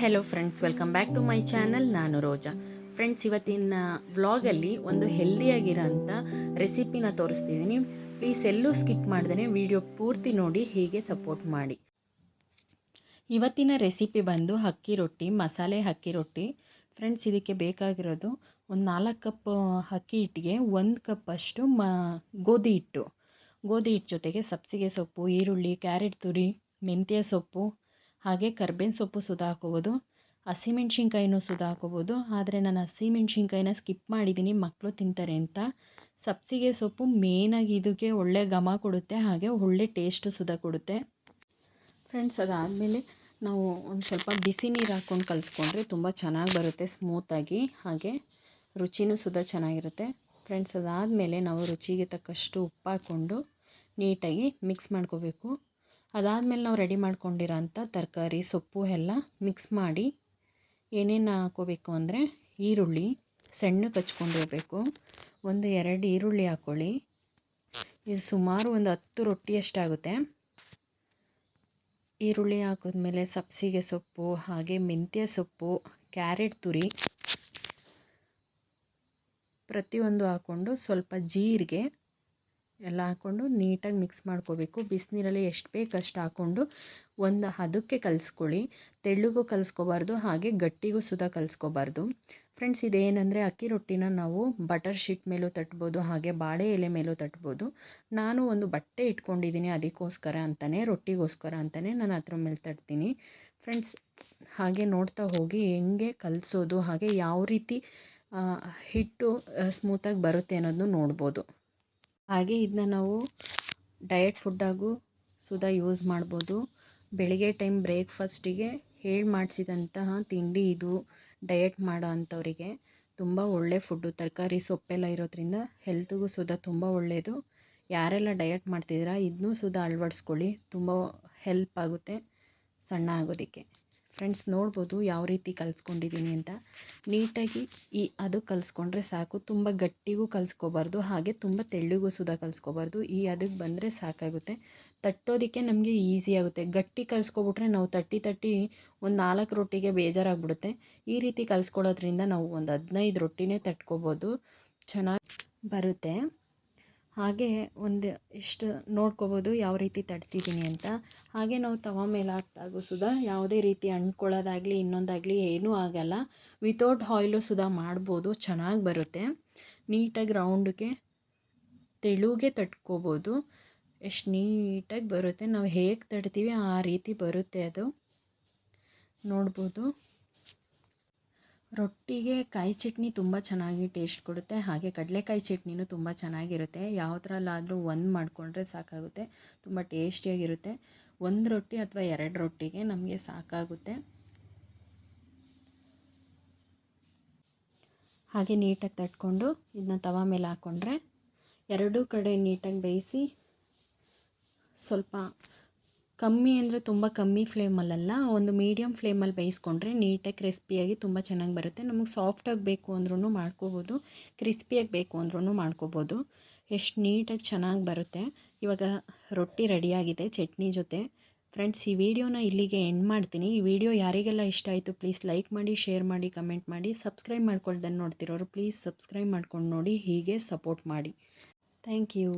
Hello friends welcome back to my channel ನಾನು Roja. Friends ಇವತ್ತಿನ ವ್ಲಾಗಲ್ಲಿ ಒಂದು ಹೆಲ್ದಿಯಾಗಿರೋಂಥ ರೆಸಿಪಿನ ತೋರಿಸ್ತಿದ್ದೀನಿ ಪ್ಲೀಸ್ ಎಲ್ಲೂ ಸ್ಕಿಪ್ ಮಾಡ್ದೇ ವಿಡಿಯೋ ಪೂರ್ತಿ ನೋಡಿ, ಹೀಗೆ ಸಪೋರ್ಟ್ ಮಾಡಿ. ಇವತ್ತಿನ ರೆಸಿಪಿ ಬಂದು ಅಕ್ಕಿ ರೊಟ್ಟಿ, ಮಸಾಲೆ ಅಕ್ಕಿ ರೊಟ್ಟಿ. ಫ್ರೆಂಡ್ಸ್ ಇದಕ್ಕೆ ಬೇಕಾಗಿರೋದು ಒಂದು ನಾಲ್ಕು ಕಪ್ ಅಕ್ಕಿ ಹಿಟ್ಟಿಗೆ ಒಂದು ಕಪ್ ಅಷ್ಟು ಮ, ಗೋಧಿ ಹಿಟ್ಟು. ಗೋಧಿ ಹಿಟ್ಟು ಜೊತೆಗೆ ಸಬ್ಸಿಗೆ ಸೊಪ್ಪು, ಈರುಳ್ಳಿ, ಕ್ಯಾರೆಟ್ ತುರಿ, ಮೆಂತ್ಯ ಸೊಪ್ಪು ಹಾಗೆ ಕರ್ಬೇವಿನ ಸೊಪ್ಪು ಸುದ ಹಾಕೋಬೋದು ಹಸಿಮೆಣ್ಸಿನ್ಕಾಯಿನೂ ಸುದ ಹಾಕೋಬೋದು ಆದರೆ ನಾನು ಹಸಿಮೆಣ್ಸಿನ್ಕಾಯಿನ ಸ್ಕಿಪ್ ಮಾಡಿದ್ದೀನಿ ಮಕ್ಕಳು ತಿಂತಾರೆ ಅಂತ. ಸಬ್ಸಿಗೆ ಸೊಪ್ಪು ಮೇನಾಗಿ ಇದಕ್ಕೆ ಒಳ್ಳೆ ಘಮ ಕೊಡುತ್ತೆ, ಹಾಗೆ ಒಳ್ಳೆ ಟೇಸ್ಟು ಸುದ ಕೊಡುತ್ತೆ. ಫ್ರೆಂಡ್ಸ್ ಅದಾದಮೇಲೆ ನಾವು ಒಂದು ಸ್ವಲ್ಪ ಬಿಸಿ ನೀರು ಹಾಕ್ಕೊಂಡು ಕಲಿಸ್ಕೊಂಡ್ರೆ ತುಂಬ ಚೆನ್ನಾಗಿ ಬರುತ್ತೆ ಸ್ಮೂತಾಗಿ ಹಾಗೆ ರುಚಿನೂ ಸುದ ಚೆನ್ನಾಗಿರುತ್ತೆ. ಫ್ರೆಂಡ್ಸ್ ಅದಾದಮೇಲೆ ನಾವು ರುಚಿಗೆ ತಕ್ಕಷ್ಟು ಉಪ್ಪು ಹಾಕ್ಕೊಂಡು ನೀಟಾಗಿ ಮಿಕ್ಸ್ ಮಾಡ್ಕೋಬೇಕು. ಅದಾದಮೇಲೆ ನಾವು ರೆಡಿ ಮಾಡ್ಕೊಂಡಿರೋಂಥ ತರಕಾರಿ, ಸೊಪ್ಪು ಎಲ್ಲ ಮಿಕ್ಸ್ ಮಾಡಿ ಏನೇನು ಹಾಕೋಬೇಕು ಅಂದರೆ ಈರುಳ್ಳಿ ಸಣ್ಣಕ್ಕೆ ಹಚ್ಕೊಂಡಿರಬೇಕು ಒಂದು ಎರಡು ಈರುಳ್ಳಿ ಹಾಕ್ಕೊಳ್ಳಿ. ಇದು ಸುಮಾರು ಒಂದು ಹತ್ತು ರೊಟ್ಟಿಯಷ್ಟಾಗುತ್ತೆ ಈರುಳ್ಳಿ ಹಾಕಿದ್ಮೇಲೆ ಸಬ್ಸಿಗೆ ಸೊಪ್ಪು, ಹಾಗೆ ಮೆಂತ್ಯ ಸೊಪ್ಪು, ಕ್ಯಾರೆಟ್ ತುರಿ ಪ್ರತಿಯೊಂದು ಹಾಕ್ಕೊಂಡು ಸ್ವಲ್ಪ ಜೀರಿಗೆ ಎಲ್ಲ ಹಾಕ್ಕೊಂಡು ನೀಟಾಗಿ ಮಿಕ್ಸ್ ಮಾಡ್ಕೋಬೇಕು. ಬಿಸಿನೀರಲ್ಲಿ ಎಷ್ಟು ಬೇಕು ಅಷ್ಟು ಹಾಕ್ಕೊಂಡು ಒಂದು ಹದಕ್ಕೆ ಕಲಿಸ್ಕೊಳ್ಳಿ. ತೆಳ್ಳಗೂ ಕಲಿಸ್ಕೋಬಾರ್ದು, ಹಾಗೆ ಗಟ್ಟಿಗೂ ಸುದ ಕಲಿಸ್ಕೋಬಾರ್ದು. ಫ್ರೆಂಡ್ಸ್, ಇದೇನೆಂದರೆ ಅಕ್ಕಿ ರೊಟ್ಟಿನ ನಾವು ಬಟರ್ ಶೀಟ್ ಮೇಲೂ ತಟ್ಬೋದು, ಹಾಗೆ ಬಾಳೆ ಎಲೆ ಮೇಲೂ ತಟ್ಬೋದು. ನಾನು ಒಂದು ಬಟ್ಟೆ ಇಟ್ಕೊಂಡಿದ್ದೀನಿ ಅದಕ್ಕೋಸ್ಕರ ಅಂತಲೇ ರೊಟ್ಟಿಗೋಸ್ಕರ ಅಂತಲೇ ನಾನು ಅದ್ರ ಮೇಲೆ ತಟ್ತೀನಿ. ಫ್ರೆಂಡ್ಸ್, ಹಾಗೆ ನೋಡ್ತಾ ಹೋಗಿ ಹೆಂಗೆ ಕಲಿಸೋದು, ಹಾಗೆ ಯಾವ ರೀತಿ ಹಿಟ್ಟು ಸ್ಮೂತಾಗಿ ಬರುತ್ತೆ ಅನ್ನೋದನ್ನು ನೋಡ್ಬೋದು. ಹಾಗೆ ಇದನ್ನ ನಾವು ಡಯಟ್ ಫುಡ್ಡಾಗೂ ಸುದ ಯೂಸ್ ಮಾಡ್ಬೋದು. ಬೆಳಿಗ್ಗೆ ಟೈಮ್ ಬ್ರೇಕ್ಫಾಸ್ಟಿಗೆ ಹೇಳಿ ಮಾಡಿಸಿದಂತಹ ತಿಂಡಿ ಇದು ಡಯಟ್ ಮಾಡೋ ಅಂಥವರಿಗೆ ತುಂಬ ಒಳ್ಳೆ ಫುಡ್ಡು ತರಕಾರಿ ಸೊಪ್ಪೆಲ್ಲ ಇರೋದ್ರಿಂದ ಹೆಲ್ತ್ಗೂ ಸುದ ತುಂಬ ಒಳ್ಳೆಯದು ಯಾರೆಲ್ಲ ಡಯಟ್ ಮಾಡ್ತಿದ್ದೀರಾ ಇದನ್ನೂ ಸುದಾ ಅಳವಡಿಸ್ಕೊಳ್ಳಿ. ತುಂಬ ಹೆಲ್ಪ್ ಆಗುತ್ತೆ ಸಣ್ಣ ಆಗೋದಕ್ಕೆ. ಫ್ರೆಂಡ್ಸ್ ನೋಡ್ಬೋದು ಯಾವ ರೀತಿ ಕಲಿಸ್ಕೊಂಡಿದ್ದೀನಿ ಅಂತ. ನೀಟಾಗಿ ಈ ಅದು ಕಲಿಸ್ಕೊಂಡ್ರೆ ಸಾಕು. ತುಂಬ ಗಟ್ಟಿಗೂ ಕಲಿಸ್ಕೋಬಾರ್ದು. ಹಾಗೆ ತುಂಬ ತೆಳ್ಳಿಗೂ ಸುದ ಕಲಿಸ್ಕೋಬಾರ್ದು. ಈ ಅದಕ್ಕೆ ಬಂದರೆ ಸಾಕಾಗುತ್ತೆ. ತಟ್ಟೋದಕ್ಕೆ ನಮಗೆ ಈಸಿ ಆಗುತ್ತೆ. ಗಟ್ಟಿ ಕಲಿಸ್ಕೊಬಿಟ್ರೆ ನಾವು ತಟ್ಟಿ ತಟ್ಟಿ ಒಂದು ನಾಲ್ಕು ರೊಟ್ಟಿಗೆ ಬೇಜಾರಾಗ್ಬಿಡುತ್ತೆ. ಈ ರೀತಿ ಕಲಿಸ್ಕೊಳ್ಳೋದ್ರಿಂದ ನಾವು ಒಂದು ಹದಿನೈದು ರೊಟ್ಟಿನೇ ತಟ್ಕೋಬೋದು. ಚೆನ್ನಾಗಿ ಬರುತ್ತೆ. ಹಾಗೆ ಒಂದು ಇಷ್ಟು ನೋಡ್ಕೋಬೋದು ಯಾವ ರೀತಿ ತಡ್ತಿದ್ದೀನಿ ಅಂತ. ಹಾಗೆ ನಾವು ತವ ಮೇಲೆ ಹಾಕ್ದಾಗೂ ಸುಧಾ ಯಾವುದೇ ರೀತಿ ಅಂಟ್ಕೊಳ್ಳೋದಾಗಲಿ ಇನ್ನೊಂದಾಗಲಿ ಏನೂ ಆಗೋಲ್ಲ. ವಿತೌಟ್ ಆಯಿಲು ಸುದ ಮಾಡ್ಬೋದು, ಚೆನ್ನಾಗಿ ಬರುತ್ತೆ. ನೀಟಾಗಿ ರೌಂಡ್ಗೆ ತೆಳುಗೆ ತಟ್ಕೋಬೋದು. ಎಷ್ಟು ನೀಟಾಗಿ ಬರುತ್ತೆ. ನಾವು ಹೇಗೆ ತಡ್ತೀವಿ ಆ ರೀತಿ ಬರುತ್ತೆ ಅದು. ನೋಡ್ಬೋದು. ರೊಟ್ಟಿಗೆ ಕಾಯಿ ಚಟ್ನಿ ತುಂಬ ಚೆನ್ನಾಗಿ ಟೇಸ್ಟ್ ಕೊಡುತ್ತೆ. ಹಾಗೆ ಕಡಲೆಕಾಯಿ ಚಟ್ನಿನೂ ತುಂಬ ಚೆನ್ನಾಗಿರುತ್ತೆ. ಯಾವುದ್ರಲ್ಲಾದರೂ ಒಂದು ಮಾಡಿಕೊಂಡ್ರೆ ಸಾಕಾಗುತ್ತೆ. ತುಂಬ ಟೇಸ್ಟಿಯಾಗಿರುತ್ತೆ ಒಂದು ರೊಟ್ಟಿ ಅಥವಾ ಎರಡು ರೊಟ್ಟಿಗೆ ನಮಗೆ ಸಾಕಾಗುತ್ತೆ. ಹಾಗೆ ನೀಟಾಗಿ ತಟ್ಕೊಂಡು ಇದನ್ನ ತವಾ ಮೇಲೆ ಹಾಕ್ಕೊಂಡ್ರೆ ಎರಡೂ ಕಡೆ ನೀಟಾಗಿ ಬೇಯಿಸಿ ಸ್ವಲ್ಪ ಕಮ್ಮಿ ಅಂದರೆ ತುಂಬ ಕಮ್ಮಿ ಫ್ಲೇಮಲ್ಲಲ್ಲ, ಒಂದು ಮೀಡಿಯಮ್ ಫ್ಲೇಮಲ್ಲಿ ಬೇಯಿಸ್ಕೊಂಡ್ರೆ ನೀಟಾಗಿ ಕ್ರಿಸ್ಪಿಯಾಗಿ ತುಂಬ ಚೆನ್ನಾಗಿ ಬರುತ್ತೆ. ನಮಗೆ ಸಾಫ್ಟಾಗಿ ಬೇಕು ಅಂದ್ರೂ ಮಾಡ್ಕೋಬೋದು ಕ್ರಿಸ್ಪಿಯಾಗಿ ಬೇಕು ಅಂದ್ರೂ ಮಾಡ್ಕೋಬೋದು. ಎಷ್ಟು ನೀಟಾಗಿ ಚೆನ್ನಾಗಿ ಬರುತ್ತೆ. ಇವಾಗ ರೊಟ್ಟಿ ರೆಡಿಯಾಗಿದೆ ಚಟ್ನಿ ಜೊತೆ. ಫ್ರೆಂಡ್ಸ್ ಈ ವಿಡಿಯೋನ ಇಲ್ಲಿಗೆ ಎಂಡ್ ಮಾಡ್ತೀನಿ. ಈ ವಿಡಿಯೋ ಯಾರಿಗೆಲ್ಲ ಇಷ್ಟ ಆಯಿತು ಪ್ಲೀಸ್ ಲೈಕ್ ಮಾಡಿ ಶೇರ್ ಮಾಡಿ ಕಮೆಂಟ್ ಮಾಡಿ. ಸಬ್ಸ್ಕ್ರೈಬ್ ಮಾಡ್ಕೊಳ್ದನ್ನು ನೋಡ್ತಿರೋರು ಪ್ಲೀಸ್ ಸಬ್ಸ್ಕ್ರೈಬ್ ಮಾಡ್ಕೊಂಡು ನೋಡಿ, ಹೀಗೆ ಸಪೋರ್ಟ್ ಮಾಡಿ. Thank you